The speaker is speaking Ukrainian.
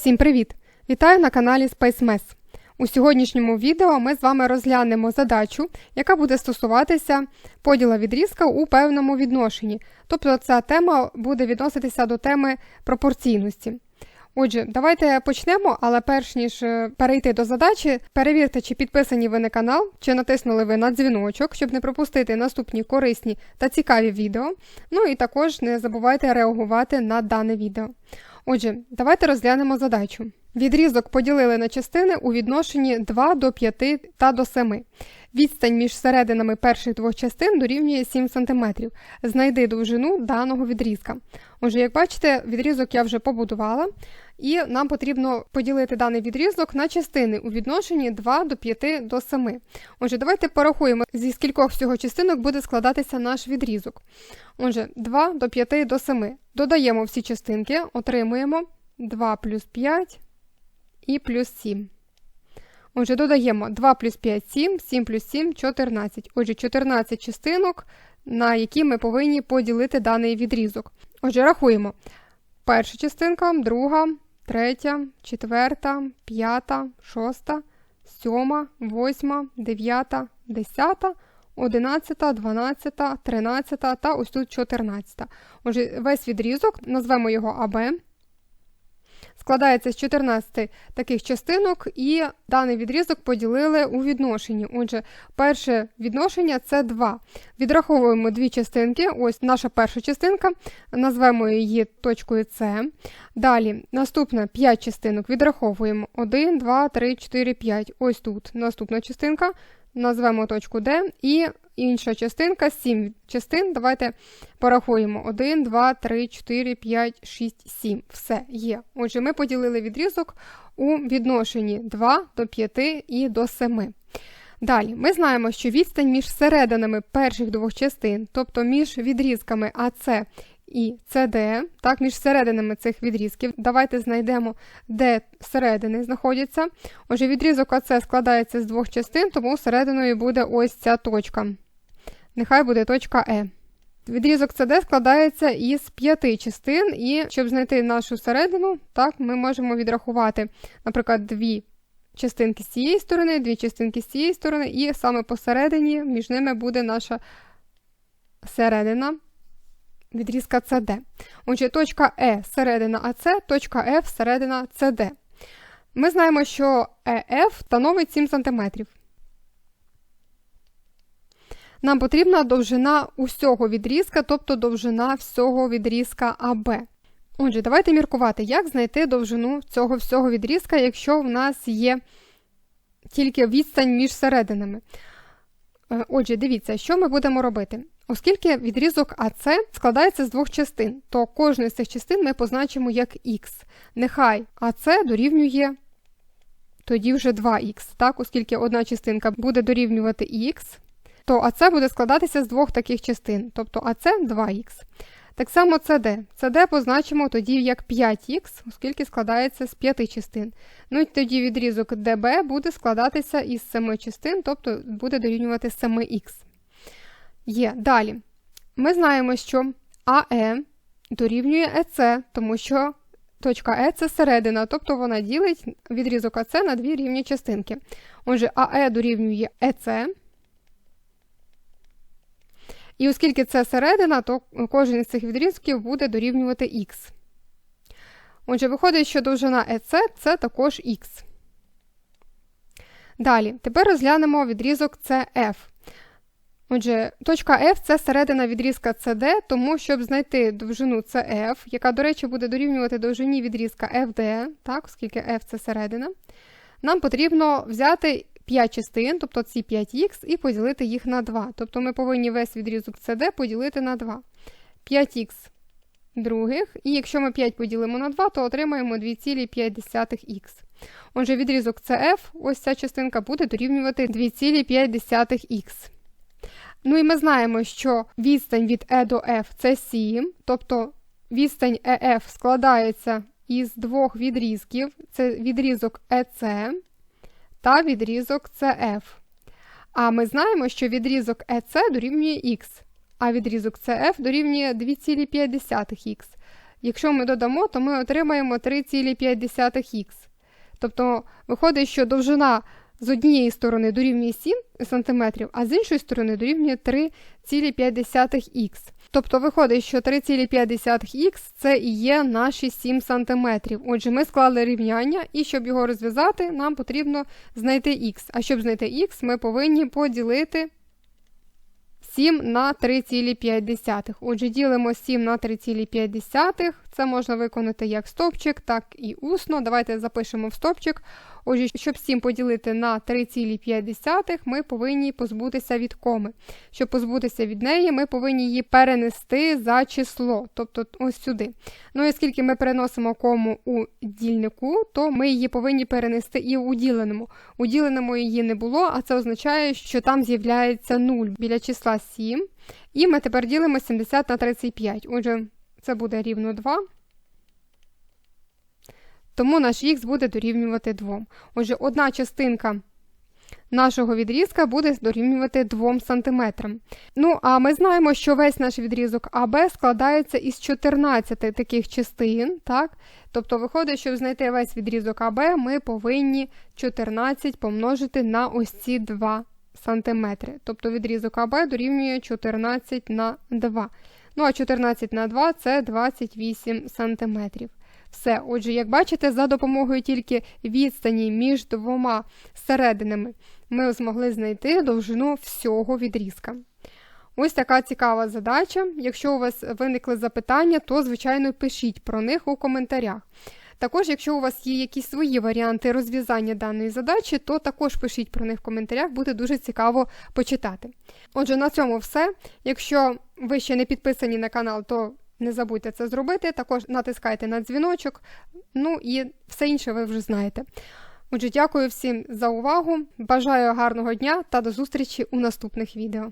Всім привіт! Вітаю на каналі SpaceMess. У сьогоднішньому відео ми з вами розглянемо задачу, яка буде стосуватися поділа відрізка у певному відношенні. Тобто ця тема буде відноситися до теми пропорційності. Отже, давайте почнемо, але перш ніж е, перейти до задачі, перевірте, чи підписані ви на канал, чи натиснули ви на дзвіночок, щоб не пропустити наступні корисні та цікаві відео. Ну і також не забувайте реагувати на дане відео. Отже, давайте розглянемо задачу. Відрізок поділили на частини у відношенні 2 до 5 та до 7. Відстань між серединами перших двох частин дорівнює 7 см. Знайди довжину даного відрізка. Отже, як бачите, відрізок я вже побудувала, і нам потрібно поділити даний відрізок на частини у відношенні 2 до 5 до 7. Отже, давайте порахуємо, зі скількох всього частинок буде складатися наш відрізок. Отже, 2 до 5 до 7. Додаємо всі частинки, отримуємо 2 плюс 5 і плюс 7. Отже, додаємо 2 плюс 5 7, 7 плюс 7 14. Отже, 14 частинок, на які ми повинні поділити даний відрізок. Отже, рахуємо. Перша частинка, друга, третя, четверта, п'ята, шоста, сьома, восьма, дев'ята, десята, одинадцята, дванадцята, тринадцята та ось тут чотирнадцята. Отже, весь відрізок, назвемо його АБ складається з 14 таких частинок, і даний відрізок поділили у відношенні. Отже, перше відношення це 2. Відраховуємо дві частинки. Ось наша перша частинка, назвемо її точкою С. Далі, наступна 5 частинок відраховуємо 1, 2, 3, 4, 5. Ось тут наступна частинка. Назвемо точку D і інша частинка, 7 частин. Давайте порахуємо: 1, 2, 3, 4, 5, 6, 7. Все є. Отже, ми поділили відрізок у відношенні 2 до 5 і до 7. Далі, ми знаємо, що відстань між серединами перших двох частин, тобто між відрізками АС і CD, так, між серединами цих відрізків. Давайте знайдемо, де середини знаходяться. Отже, відрізок АС складається з двох частин, тому серединою буде ось ця точка. Нехай буде точка Е. Відрізок CD складається із п'яти частин, і щоб знайти нашу середину, так, ми можемо відрахувати, наприклад, дві частинки з цієї сторони, дві частинки з цієї сторони, і саме посередині між ними буде наша середина відрізка CD. Отже, точка Е середина АС, точка F середина CD. Ми знаємо, що ЕФ становить 7 см. Нам потрібна довжина усього відрізка, тобто довжина всього відрізка АБ. Отже, давайте міркувати, як знайти довжину цього всього відрізка, якщо в нас є тільки відстань між серединами. Е, отже, дивіться, що ми будемо робити. Оскільки відрізок АС складається з двох частин, то кожну з цих частин ми позначимо як х. Нехай АС дорівнює тоді вже 2х, так, оскільки одна частинка буде дорівнювати х, то АС буде складатися з двох таких частин, тобто АС 2х. Так само CD. CD позначимо тоді як 5х, оскільки складається з 5 частин. Ну і тоді відрізок DB буде складатися із 7 частин, тобто буде дорівнювати 7х. Є. Далі. Ми знаємо, що АЕ дорівнює ЕЦ, тому що точка Е це середина, тобто вона ділить відрізок АЦ на дві рівні частинки. Отже, АЕ дорівнює ЕЦ. І оскільки це середина, то кожен з цих відрізків буде дорівнювати х. Отже, виходить, що довжина ЕЦ це також х. Далі, тепер розглянемо відрізок CF. Отже, точка F це середина відрізка CD, тому щоб знайти довжину CF, яка, до речі, буде дорівнювати довжині відрізка FD, так, оскільки F це середина, нам потрібно взяти 5 частин, тобто ці 5х, і поділити їх на 2. Тобто ми повинні весь відрізок CD поділити на 2. 5х других, і якщо ми 5 поділимо на 2, то отримаємо 2,5х. Отже, відрізок CF, ось ця частинка буде дорівнювати 2,5х. Ну і ми знаємо, що відстань від E до F це 7, тобто відстань EF складається із двох відрізків: це відрізок EC та відрізок CF. А ми знаємо, що відрізок EC дорівнює Х, а відрізок CF дорівнює 2,5х. Якщо ми додамо, то ми отримаємо 3,5х. Тобто виходить, що довжина з однієї сторони дорівнює 7 см, а з іншої сторони дорівнює 3,5х. Тобто виходить, що 3,5х це і є наші 7 см. Отже, ми склали рівняння, і щоб його розв'язати, нам потрібно знайти х. А щоб знайти х, ми повинні поділити 7 на 3,5. Отже, ділимо 7 на 3,5. Це можна виконати як стопчик, так і усно. Давайте запишемо в стопчик. Отже, щоб 7 поділити на 3,5, ми повинні позбутися від коми. Щоб позбутися від неї, ми повинні її перенести за число, тобто ось сюди. Ну і оскільки ми переносимо кому у дільнику, то ми її повинні перенести і у діленому. У діленому її не було, а це означає, що там з'являється 0 біля числа 7. І ми тепер ділимо 70 на 35. Отже, це буде рівно 2. Тому наш х буде дорівнювати 2. Отже, одна частинка нашого відрізка буде дорівнювати 2 см. Ну, а ми знаємо, що весь наш відрізок АБ складається із 14 таких частин. так? Тобто, виходить, щоб знайти весь відрізок АБ, ми повинні 14 помножити на ось ці 2 см. Тобто відрізок АБ дорівнює 14 на 2. Ну, а 14 на 2 це 28 см. Все, отже, як бачите, за допомогою тільки відстані між двома серединами ми змогли знайти довжину всього відрізка. Ось така цікава задача. Якщо у вас виникли запитання, то, звичайно, пишіть про них у коментарях. Також, якщо у вас є якісь свої варіанти розв'язання даної задачі, то також пишіть про них в коментарях, буде дуже цікаво почитати. Отже, на цьому все. Якщо ви ще не підписані на канал, то не забудьте це зробити. Також натискайте на дзвіночок, ну і все інше ви вже знаєте. Отже, дякую всім за увагу. Бажаю гарного дня та до зустрічі у наступних відео.